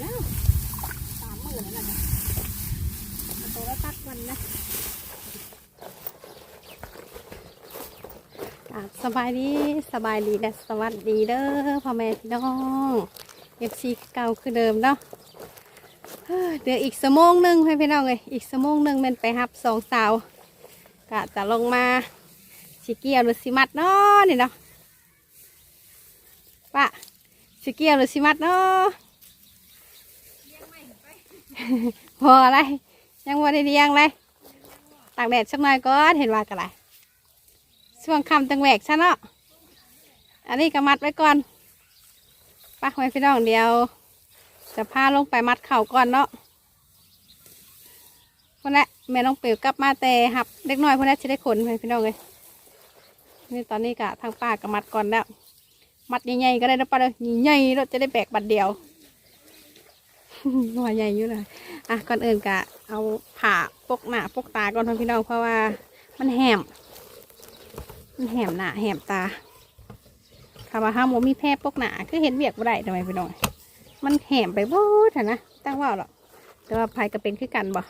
แล้วสามหมื่นแล้วนะมันโตแล้วตัดวันนะสบายดีสบายดีและสวัสดีเด้อพ่อแม่พี่น้องเอฟซีเก่าคือเดิมเนาะเดี๋ยวอีกสมงหนึ่งให้พี่น้องเลยอีกสมงหนึ่งมันไปหับสองสาวกะจะลงมาสิเกียวหรือสิมัดเนาะนี่เนาะปะสิเกียวหรือสิมัดเนาะ พออะไร ยังวันได้เลี้ยงเลยตากแดดสักหน่อยก่อนเห็นว่ากันไรช่วงคำตังแหวกซะเนาะอันนี้ก็มัดไว้ก่อนปักไว้พี่น้องเดียว จะพาลงไปมัดเข่าก่อนเนาะคนละแม่น้องเปียวกลับมาแต่หับเล็กน้อยคนละจะได้ขนไปพี่น้องเลยนี่ตอนนี้กะทางป้าก็มัดก่อนแล้ว มัดใหญ่ๆก็ได้นะป้าเลยใหญ่ๆเราจะได้แบกบัดเดียว หัวใหญ่อยู่เลยอะก่อนอื่นกะเอาผ่าปกหน้าปกตาก่อนพี่น้องเพราะว่ามันแหมมันแหมหน้าแหมตาคำว่าห้ามมีแพร่ปกหน้าคือเห็นเบียกบ่ได้ทำไมพี่น้องมันแหมไปบู๊ดนะตั้งว่าหรอกแต่ว่าภัยก็เป็นคือกันบ่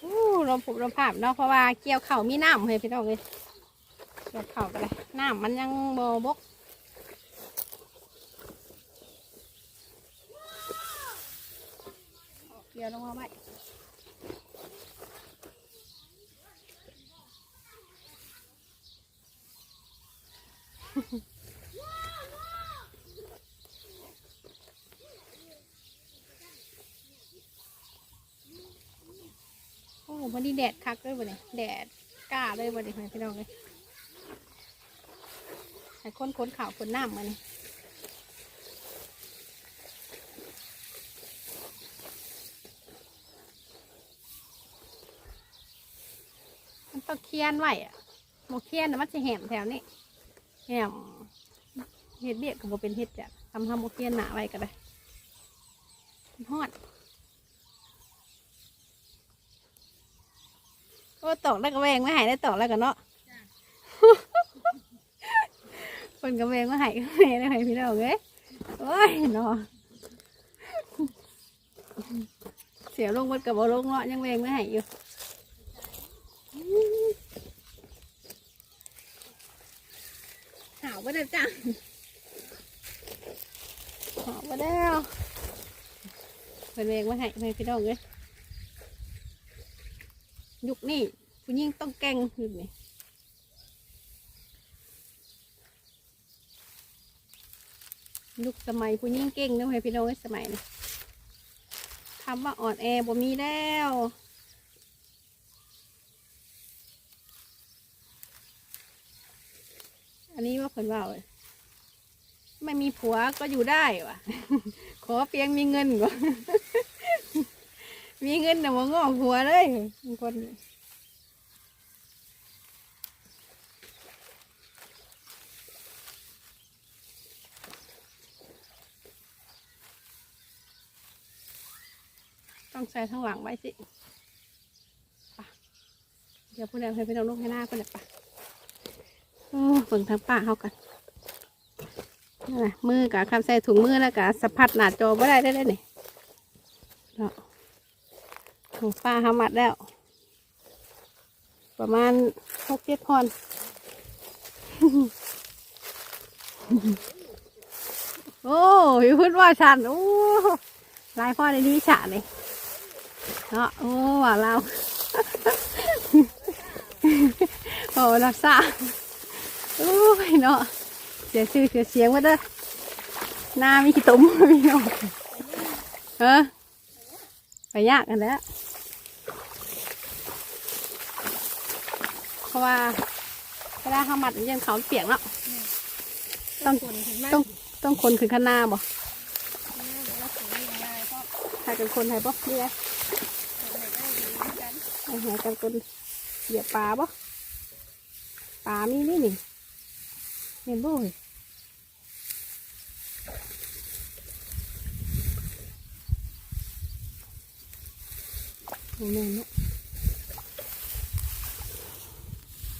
โอ้ลมผุลมผาบเนาะเพราะว่าเกี่ยวเข่ามีน้ำเลยพี่น้องเลยเกี่ยวเข่ากันเลยน้ำมันยังโบบก เกี่ยวลงมาไว้โอ้วันนี้แดดคักเลยวันนี้แดดกล้าเลยวันนี้พี่น้องเลยให้คนค้นข่าวคนน้ำมานี่มันองเคียนไว้อะโมเคียนนะมันจะแหมแถวนี้แหมเฮ็ดเบียดก็บ่เป็นเฮ็ดจ้ะทำทำโมเคียนหนาไว้ก็ได้มันฮอดโอ้ตอกแล้วก็แวงไม่หายได้ตอกแล้วกันเนาะคนก็แวงไม่หายก็แวงได้ไหมพี่น้องเอ้ยโอ้ยเนาะเสียลงมันกับบ่ลงเนาะยังแวงไม่หายอยู่าวมาได้จังหาวมาแล้วเป็นเองมาให้ให้พี่น้องเลยยุคนี้ผู้หญิงต้องแก่งยุคนี้ยุคสมัยผู้หญิงเก่งนะให้พี่น้องสมัยนี้คำว่าอ่อนแอบ่มีแล้ว นี้ว่าผลว่าเลยไม่มีผัวก็อยู่ได้วะขอเพียงมีเงินก่อนมีเงินแต่ว่างอกผัวเลยคนต้องใส่ทั้างหลังไว้สิ เดี๋ยวพูดแล้วให้ไปลงลูกให้หน้าก็เลยปะโอ้ เบิ่งทางป้าเขากันนั่แหละมือกับคำใส่ถุงมือแล้วกับสะพัดหนาจอไม่ได้ได้เลยนี่เนาะถุงป้าเขามัดแล้ว ประมาณหกเจ็ดพอนโอ้ยพูดว่าฉันโอ้ลายพ่อในนี้ฉะเลยเนาะโอ้ว่าเราโอ้รักษาโอ้ยเนาะเสียชื่อเสียเสียงมาเด้อหน้ามีขี้ตุ้มมีเนาะเออไปยากกันแล้วเพราะว่าเวลาเขามัดยังเขาเปียกเนาะต้องต้องต้องคนขึ้นข้างหน้าบ่ใครเป็นคนไทยบ่นี่ไงไอ้หัวกันคนเหยียบปลาบ่ปลามีนี่นี่ เห็นบ่เว้ยโอ้แม่เนาะ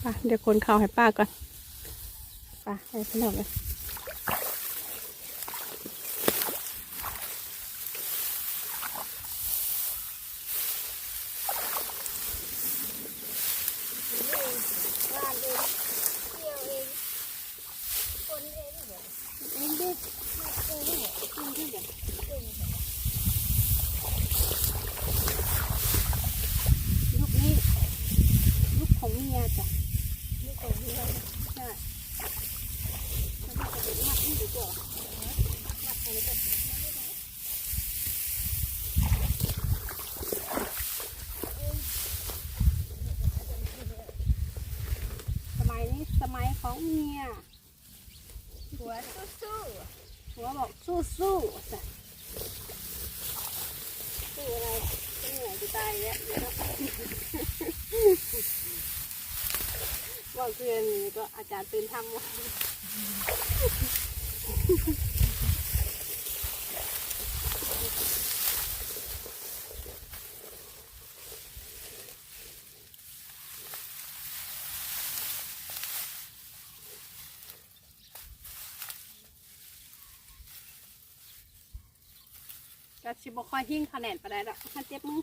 ไปเดี๋ยวคนเข้าให้ป้าก่อนไปให้พี่น้องเลย ยหัวสู้ๆ สู้ๆจ้ะสู้อะไรเหนื่อยจะตายแล้วบอกเพื่อนก็อาจารย์ตื่นทำว่า ก็ชิบค่อยหิ้งคะแนนไปได้ดอกมันเจ็บมือ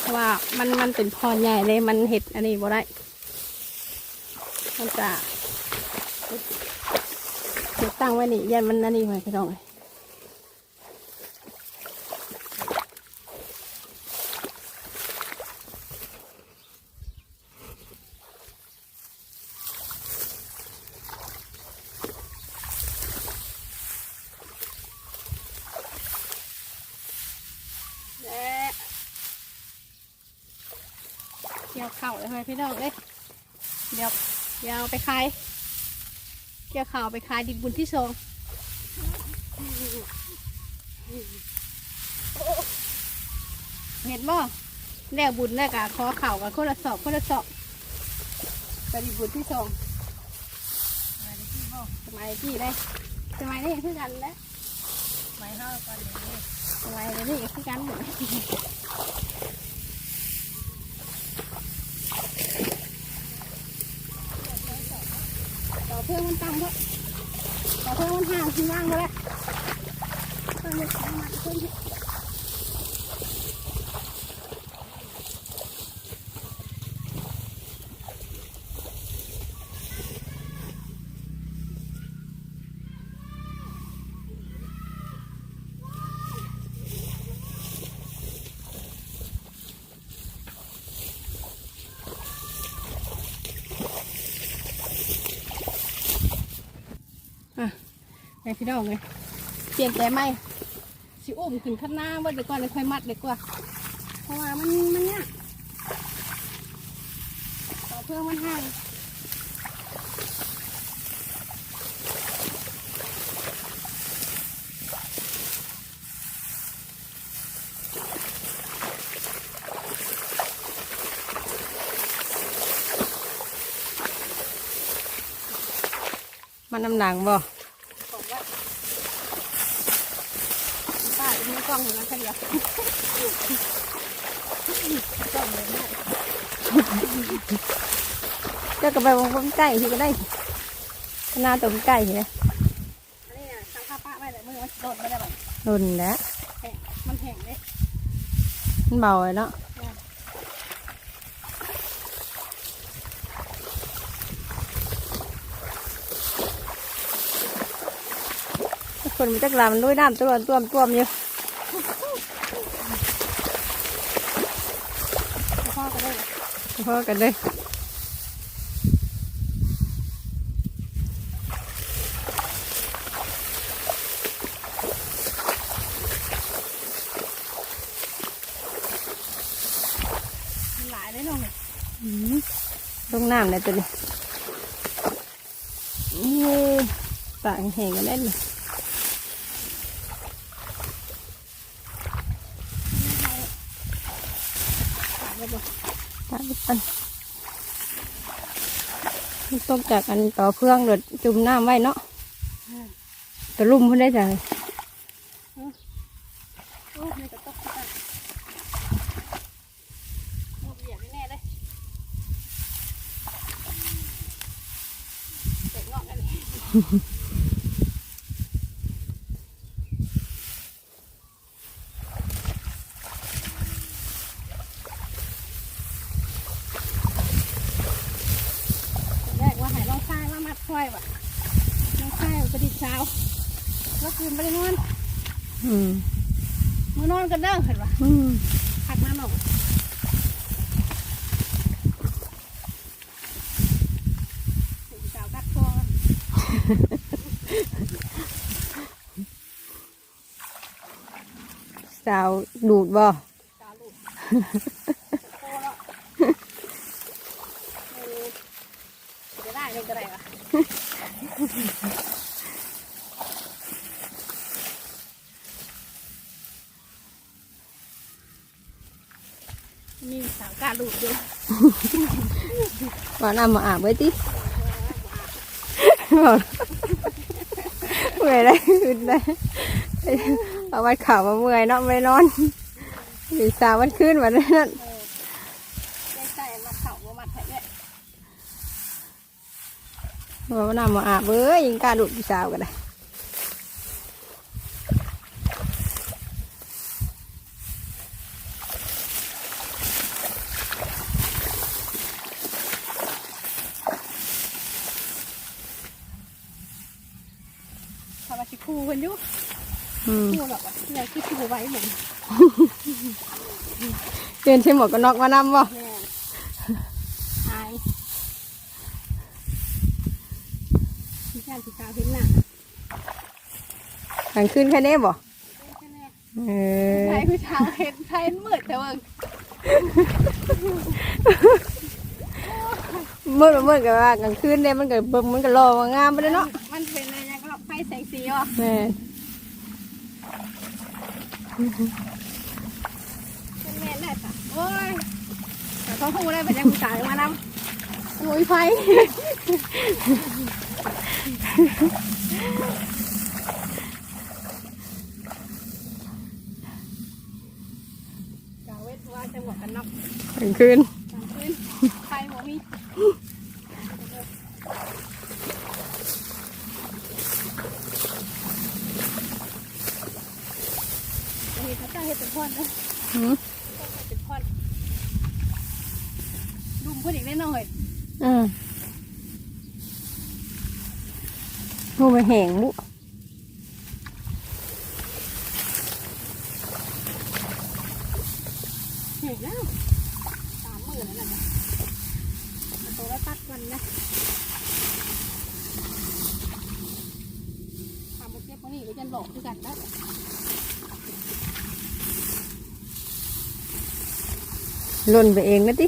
เพราะว่ามันมันเป็นพรใหญ่เลยมันเห็ดอันนี้บ่ได้ มันจะเดี๋ยวตั้งไว้นี่ยันมันนั่นนี่ไว้พี่น้องเอ้ยและเกี่ยวเข่าเลยพี่น้องเอ้ยเดี๋ยว เดี๋ยวเอาไปขายเกี่ยวข่าวไปขายดิบบุญที่สองเห็นบ่แล้วบุญแล้วกะขอเข่าวกับคนละสอบคนละสอบไปดิบบุญที่สองสมัยที่ได้สมัยนี้คือกันแล้วไม่เท่ากันเลยสมัยนี้คือกันหมดต่อเพื่อนมันตั้งก็ต่อเพื่อนมัน ห่างที่ย่างก็แล้วเพื่อนมันตั้งมาเพื่อนที่ อะ ไงพี่น้องเลยเปลี่ยนใจไหมสิอุ้มขึ้นข้างหน้าว่าเดี๋ยวก่อนเลยค่อยมัดเลยกว่า เพราะว่ามันมันเนี่ยต่อเพื่อมันห่างมันน้ำหนังบ่ผมว่าป้าจะมีกล้องอยู่นะแค่เดียวกล้องเลยนะเจ้าก็ไปวงกลมไก่ที่ก็ได้หน้าตัวไก่เนี่ยอันนี้นะทางข้าป้าไม่เลยมือมันโดดไม่ได้แบบรุนแล้วแห้งมันแห้งเลยมันเบาเลยเนาะคนมันจักลามันด้วยน้ำตัวตัวมตัวมอยู่ พ่อก็ได้ พอกันเลยมันหลายเลยน้องเนี่ยอืมลงน้ำเลยตัวนี้นี่ปากแห้งกันได้เลย ขาดเลยบ่ ตาม อันมันตกจากอันต่อเพื่องเดือดจุ่มน้ำไว้เนาะตะลุ่มเพิ่นได้จังอ้ยจะตกใจโอ้ยเหยียบแน่เลยเด็กงอกกันเลยแรกว่าใหายลองซ้ายมามัดควายว่ะลองซ้ายประดิษฐ์เช้าแล้วคืนไปนอน อืม มือนอนกันเพักน้ำหนองสาวกัดคอสาวดูดบ่ตาหลุดโคแล้วเออจะได้เลยก็ได้ปะมีสาวกาหลุดด้วยว่าน้ำมาอาบไว้ติบอกเมื่อยได้ขึ้นได้เอาไว้ข่าวมาเมื่อยเนาะไม่นอนหรือสาวมันขึ้นวันนั้นว่าน้ำมาอาบเบ้ยยิงกาดูดพี่สาวกันเลย ทำมาชิคูกันอยู่ อืม คูหรอกวะเนี่ยคือคู ไว้เหมือนเปลี่ยนใช้หมวกกันน็อกมานำบ่แม่อายพี่ชายพี่สาวเห็นหน้ากลางคืนแค่นี้บ่เออใช่พี่สาวเห็นใช่มืดแต่ว่าเมื่อเมื่อกับว่ากลางคืนเนี่ยมันก็เบิ่งมันก็รอมางามไปเลยเนาะ มันเป็นอะไรนะก็ไฟแสงสีอะแม่เป็น แม่ได้ปะโอ้ยแต่เขาพูดได้เป็นยังพี่สาวมานำโอ้ยไฟกาเวทว่าจะหมวกกันน็อกกลางคืนกลางคืนไฟหมมีเห็นเขาจ้างเห็ดเป็นพอนนะ หืม เป็นพอนดุมพูดอีกแน่นอนอืมหูมันแห้งบุเห็นแล้วสามหมื่นแล้วนะมันโตแล้วตัดมันนะทำโอเคพวกนี้ก็จะหลอกด้วยกันได้ หล่นไปเองนะติ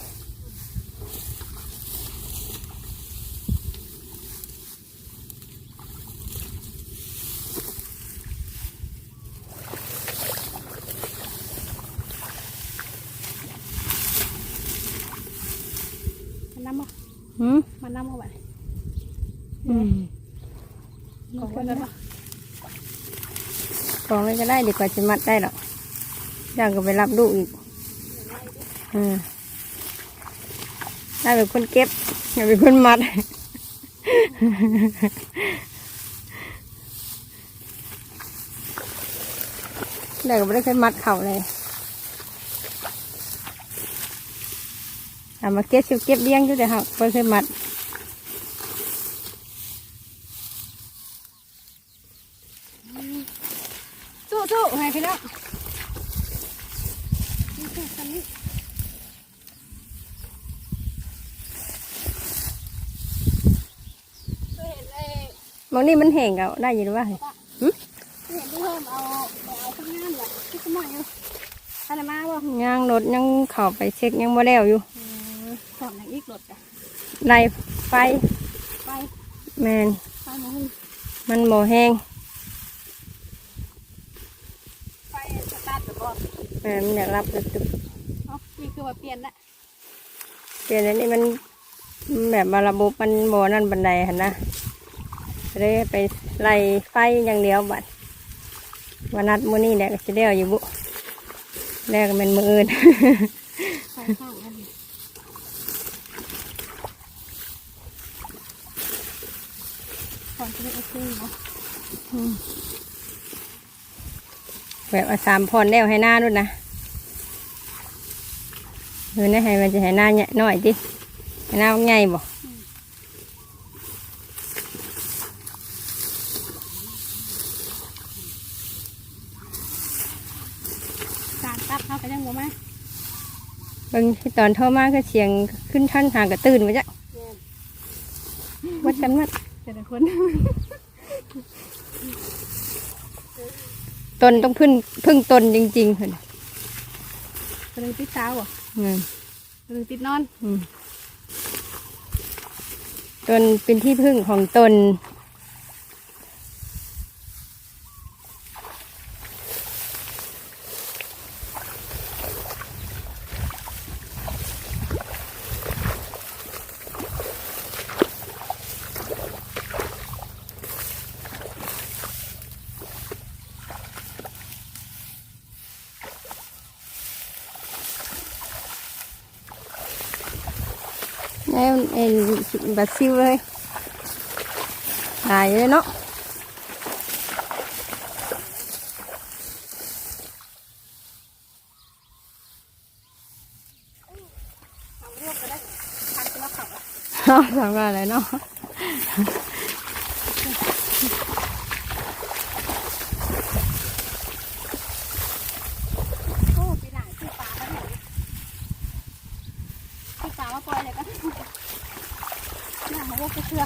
มันน้ำมาหืมมันน้ำมาไว้อืมของคนนั้นปะของอะไรก็ได้ดีกว่าจะมัดได้หรอกย่างก็ไปรับลูกอีก อืมได้เป็นคนเก็บอย่าเป็นคนมัด ได้ก็ไม่ได้เคยมัดเข่าเลยเอามาเก็บชิวเก็บเลี้ยงอยู่แต่เขาไม่เคยมัด สู้สู้ไงพี่น้องนี่แค่คันนี้เคยเห็นไอ้ บาง นี่มันแห้งก็ได้อยินว่าเห็นที่เพิ่มเอาเอาข้างงานเหรอที่สมัยอยู่อะไรมาบ่ย่างรถยังเข้าไปเช็คยังบ่แล้วอยู่อืมสอนอย่างอีกรถจ้ะไล่ไฟไปแมนไปหมาหุ่นมันบ่แห้งไปสตาร์ทหรือบ่แมนมันอยากรับกระตุกเอ้านี่คือว่าเปลี่ยนละเปลี่ยนอันนี้มันแบบว่าระบบมันบ่นั่นบันไดหันนะ เลยไปไล่ไฟอย่างเดียวบัดวันนัดมื้อนี้แหละก็สิแล้วอยู่บุแล้วก็เป็นมื้ออื่นไฟข้างอันนี้ก่อนจะได้เอาคืนเนาะแบบเอาสามพรแล้วให้หน้าด้วยนะเออนะให้มันจะให้หน้าใหญ่หน่อยดิให้หน้าใหญ่บ่ ยังบ่มา เบิ่ งที่ตอนโทรมาคือเสียงขึ้นท่านหางกระตื่นมาจ้ะวัดกันวัดแต่ละคนตนต้องพึ่งพึ่งตนจริงๆเพิ่นคนหนึงติดเช้าอะอืมคนหนึงติดนอนอืมตนเป็นที่พึ่งของตน แล้วเอ็นบาซิลเลยหายเลยเนาะ เอารวบก็ได้พักแล้วขับ เนาะสำคัญอะไรเนาะ โอ้ปีหลังที่ปลาแล้วเนี่ยที่ปลามาปล่อยเลยก็น่ามาพ วกเชื่อ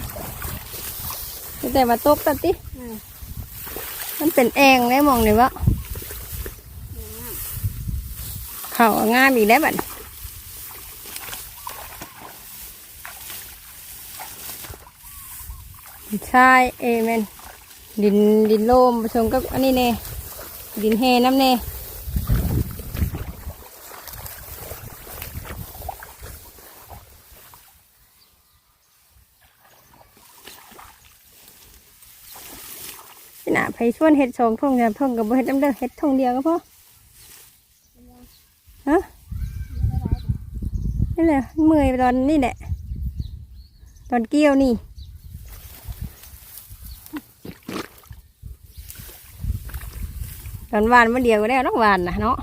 แต่มาตกตัดติอืมมันเป็นแองได้มองเลยวะเขาเอางามอีกแล้วบัดใช่เอเมนดินดินโลมผสมกับอันนี้เน่ดินเฮน้ำเน่พี่หนาไป ชวนเห็ดสองทงเนี่ยทงกับเห็ดน้ำเด้อเห็ดทงเดียวก็พอฮะนี่แหละเมื่อยตอนนี่แหละ ตอนเกี่ยวนี่ตอนหวานมันเดียวก็ได้ต้องหวานนะเนาะ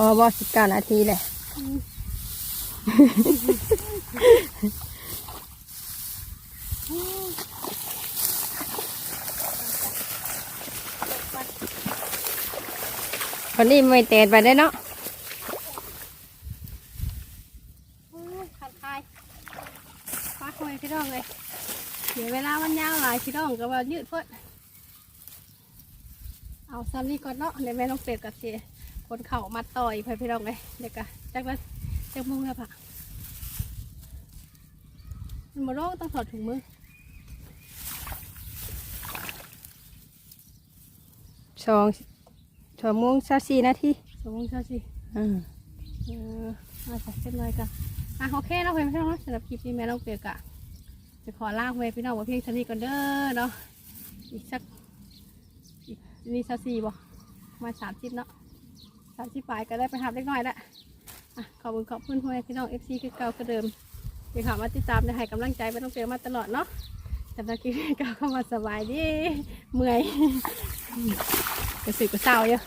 พอบอสิบเก้านาทีเลยคนนี้ไม่เตะไปได้เนาะขาดคายปลาคอยพี่น้องเลยเดี๋ยวเวลามันยาวหลายพี่น้องก็ว่ายืดเพิ่นเอาซ้ำนี่ก่อนเนาะเดี๋ยวแม่ต้องเปลี่ยนกับเสีย คนเข่ามาต่อยไปพี่น้องเลยเด็กกะจักละจักมุ้งแล้วปะมันมาโรคต้องถอดถุงมือสองสองโมงสาสี่นาทีสมมติเท่าสิอ่าเออมาใส่เส้นเลยกันอะโอเคเราะเพื่อนพี่น้องเนาะสำหรับคลิปนี้แม่ต้องเปลี่ยนกะจะขอลากเวพี่น้องว่าเพียงเท่านี้ก่อนเด้อเนาะอีกสักอีกนี่ซาซีบ่มาสามสิบเนาะ สามสิบปลายก็ได้ไปหาเล็กน้อยละขอบคุณขอบคุณพ่อแม่พี่น้องเอฟซีคือเก่าคือเดิมที่าขามาติดตามได้ให้กำลังใจไม่ต้องเจอมาตลอดเนาะแต่ตะกี้ก็เข้ามาสบายดีเมื่อยกระสือกระเศร้าเยอะ